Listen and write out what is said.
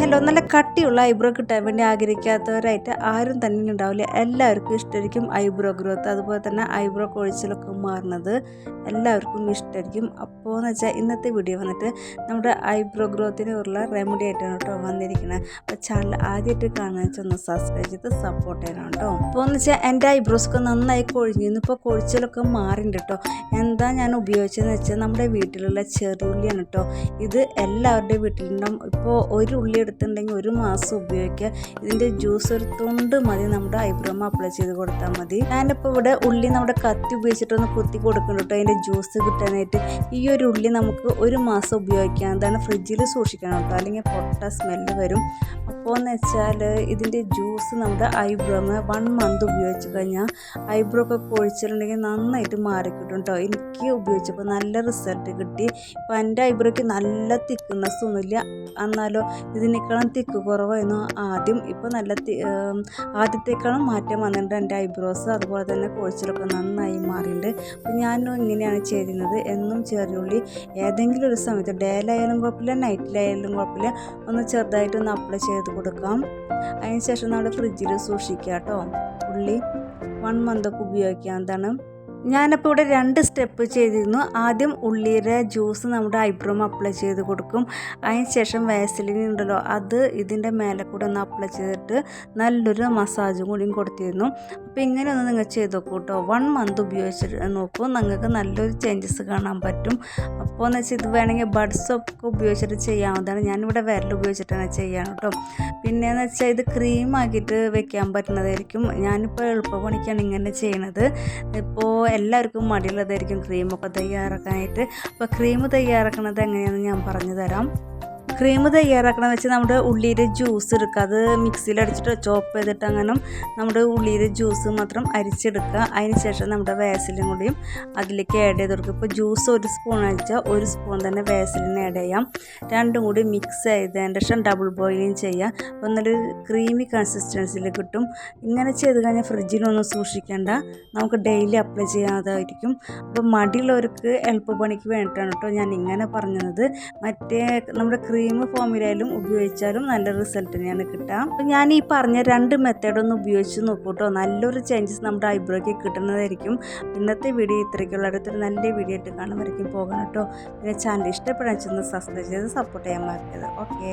പറഞ്ഞല്ലോ നല്ല കട്ടിയുള്ള ഐബ്രോ കിട്ടാൻ വേണ്ടി ആഗ്രഹിക്കാത്തവരായിട്ട് ആരും തന്നെ ഉണ്ടാവില്ല. എല്ലാവർക്കും ഇഷ്ടമായിരിക്കും ഐബ്രോ ഗ്രോത്ത്. അതുപോലെ തന്നെ ഐബ്രോ കൊഴിച്ചിലൊക്കെ മാറുന്നത് എല്ലാവർക്കും ഇഷ്ടമായിരിക്കും. അപ്പോൾ എന്ന് വെച്ചാൽ ഇന്നത്തെ വീഡിയോ വന്നിട്ട് നമ്മുടെ ഐബ്രോ ഗ്രോത്തിനുള്ള റെമഡി ആയിട്ടാണ് കേട്ടോ വന്നിരിക്കുന്നത് അപ്പോൾ ചാനൽ ആദ്യമായിട്ട് വെച്ചാൽ ഒന്ന് സബ്സ്ക്രൈബ് ചെയ്ത് സപ്പോർട്ട് ചെയ്യണം കേട്ടോ. അപ്പോൾ എന്ന് വെച്ചാൽ എന്റെ ഐബ്രോസൊക്കെ നന്നായി കൊഴിഞ്ഞിരുന്നു. ഇപ്പോൾ കൊഴിച്ചിലൊക്കെ മാറിയിട്ടുണ്ട് കേട്ടോ. എന്താ ഞാൻ ഉപയോഗിച്ചതെന്ന് വെച്ചാൽ നമ്മുടെ വീട്ടിലുള്ള ചെറുള്ളിയാണ് കേട്ടോ. ഇത് എല്ലാവരുടെയും വീട്ടിലുണ്ടാവും. ഇപ്പോൾ ഒരു ഉള്ളി എടുത്തിട്ടുണ്ടെങ്കിൽ ഒരു മാസം ഉപയോഗിക്കുക. ഇതിന്റെ ജ്യൂസ് ഒരു തുണ്ട് മതി. നമ്മുടെ ഐബ്രോമ അപ്ലൈ ചെയ്ത് കൊടുത്താൽ മതി. ഞാനിപ്പോൾ ഇവിടെ ഉള്ളി നമ്മുടെ കത്തി ഉപയോഗിച്ചിട്ടൊന്ന് കുത്തി കൊടുക്കുന്നുണ്ട് കേട്ടോ അതിന്റെ ജ്യൂസ് കിട്ടാനായിട്ട് ഈ ഒരു ഉള്ളി നമുക്ക് ഒരു മാസം ഉപയോഗിക്കാം. അതാണ് ഫ്രിഡ്ജിൽ സൂക്ഷിക്കണം കേട്ടോ അല്ലെങ്കിൽ പൊട്ട സ്മെല്ല് വരും. അപ്പോൾ എന്ന് വെച്ചാൽ ഇതിന്റെ ജ്യൂസ് നമ്മുടെ ഐബ്രോമ വൺ മന്ത് ഉപയോഗിച്ച് കഴിഞ്ഞാൽ ഐബ്രോ ഒക്കെ കൊഴിച്ചിട്ടുണ്ടെങ്കിൽ നന്നായിട്ട് മാറിക്കിട്ടും കേട്ടോ എനിക്ക് ഉപയോഗിച്ചപ്പോൾ നല്ല റിസൾട്ട് കിട്ടി. ഇപ്പം എന്റെ ഐബ്രോയ്ക്ക് നല്ല തിക്കുന്നസ് ഒന്നുമില്ല. എന്നാലോ ഇതിനേക്കാളും തിക്ക് കുറവായിരുന്നു. ആദ്യം ഇപ്പോൾ നല്ല ആദ്യത്തേക്കാളും മാറ്റം വന്നിട്ടുണ്ട്. എന്റെ ഐബ്രോസ് അതുപോലെ തന്നെ കോഴ്സിലൊക്കെ നന്നായി മാറിയിട്ടുണ്ട്. അപ്പോൾ ഞാനും ഇങ്ങനെയാണ് ചെയ്യുന്നത് എന്നും ചെറിയുള്ളി ഏതെങ്കിലും ഒരു സമയത്ത് ഡേയിലായാലും കുഴപ്പമില്ല നൈറ്റിലായാലും കുഴപ്പമില്ല. ഒന്ന് ചെറുതായിട്ടൊന്ന് അപ്ലൈ ചെയ്ത് കൊടുക്കാം. അതിന് ശേഷം നമ്മുടെ ഫ്രിഡ്ജിൽ സൂക്ഷിക്കുക കേട്ടോ. ഉള്ളി വൺ മന്തൊക്കെ ഉപയോഗിക്കാവുന്നതാണ് ഞാനപ്പോൾ ഇവിടെ രണ്ട് സ്റ്റെപ്പ് ചെയ്തിരുന്നു. ആദ്യം ഉള്ളിയുടെ ജ്യൂസ് നമ്മുടെ ഐബ്രോം അപ്ലൈ ചെയ്ത് കൊടുക്കും. അതിന് ശേഷം വാസലിൻ ഉണ്ടല്ലോ അത് ഇതിന്റെ മേലെ കൂടെ ഒന്ന് അപ്ലൈ ചെയ്തിട്ട് നല്ലൊരു മസാജും കൂടിയും കൊടുത്തിരുന്നു. അപ്പോൾ ഇങ്ങനെ ഒന്ന് നിങ്ങൾ ചെയ്ത് നോക്കൂ കേട്ടോ വൺ മന്ത് ഉപയോഗിച്ചിട്ട് നോക്കൂ. നിങ്ങൾക്ക് നല്ലൊരു ചേഞ്ചസ് കാണാൻ പറ്റും. അപ്പോൾ എന്ന് വെച്ചാൽ ഇത് വേണമെങ്കിൽ ബഡ്സൊക്കെ ഉപയോഗിച്ചിട്ട് ചെയ്യാവുന്നതാണ്. ഞാനിവിടെ വിരൽ ഉപയോഗിച്ചിട്ടാണ് ചെയ്യാൻ കേട്ടോ പിന്നെയെന്ന് വെച്ചാൽ ഇത് ക്രീം ആക്കിയിട്ട് വെക്കാൻ പറ്റുന്നതായിരിക്കും. ഞാനിപ്പോൾ എളുപ്പപ്പണിക്കാണ് ഇങ്ങനെ ചെയ്യണത്. ഇപ്പോൾ എല്ലാവർക്കും മടിയുള്ളതായിരിക്കും ക്രീമൊക്കെ തയ്യാറാക്കാനായിട്ട്. അപ്പോൾ ക്രീം തയ്യാറാക്കുന്നത് എങ്ങനെയാണെന്ന് ഞാൻ പറഞ്ഞു തരാം. ക്രീം തയ്യാറാക്കണമെന്ന് വെച്ചാൽ നമ്മുടെ ഉള്ളിയുടെ ജ്യൂസ് എടുക്കുക. അത് മിക്സിയിൽ അടിച്ചിട്ട് ചോപ്പ് ചെയ്തിട്ട് അങ്ങനെ നമ്മുടെ ഉള്ളിയുടെ ജ്യൂസ് മാത്രം അരിച്ചെടുക്കുക. അതിന് ശേഷം നമ്മുടെ വേസലിനും കൂടിയും അതിലേക്ക് ആഡ് ചെയ്ത് കൊടുക്കുക. ഇപ്പോൾ ജ്യൂസ് ഒരു സ്പൂൺ അടിച്ചാൽ ഒരു സ്പൂൺ തന്നെ വേസലിന് ആഡ് ചെയ്യാം. രണ്ടും കൂടി മിക്സ് ചെയ്തതിന് ശേഷം ഡബിൾ ബോയിലിങ് ചെയ്യുക. അപ്പോൾ നല്ലൊരു ക്രീമി കൺസിസ്റ്റൻസിയിൽ കിട്ടും. ഇങ്ങനെ ചെയ്ത് കഴിഞ്ഞാൽ ഫ്രിഡ്ജിലൊന്നും സൂക്ഷിക്കേണ്ട. നമുക്ക് ഡെയിലി അപ്ലൈ ചെയ്യാതായിരിക്കും. അപ്പോൾ മടിയുള്ളവർക്ക് എളുപ്പപ്പണിക്ക് വേണ്ടിയിട്ടാണ് കേട്ടോ ഞാൻ ഇങ്ങനെ പറഞ്ഞത്. മറ്റേ നമ്മുടെ ക്രീം ഫോമിലായാലും ഉപയോഗിച്ചാലും നല്ല റിസൾട്ട് തന്നെയാണ് കിട്ടുക. അപ്പോൾ ഞാൻ ഈ പറഞ്ഞ രണ്ട് മെത്തേഡ് ഒന്ന് ഉപയോഗിച്ച് നോക്കൂട്ടോ. നല്ലൊരു ചേഞ്ചസ് നമ്മുടെ ഐബ്രോയ്ക്ക് കിട്ടുന്നതായിരിക്കും. ഇന്നത്തെ വീഡിയോ ഇത്രയ്ക്കുള്ള അടുത്തൊരു നല്ല വീഡിയോ ആയിട്ട് കാണുന്നവരേക്കും പോകണം കേട്ടോ പിന്നെ ചാനൽ ഇഷ്ടപ്പെടാൻ ചെന്ന് സബ്സ്ക്രൈബ് ചെയ്ത് സപ്പോർട്ട് ചെയ്യാൻ മറക്കരുത്. ഓക്കെ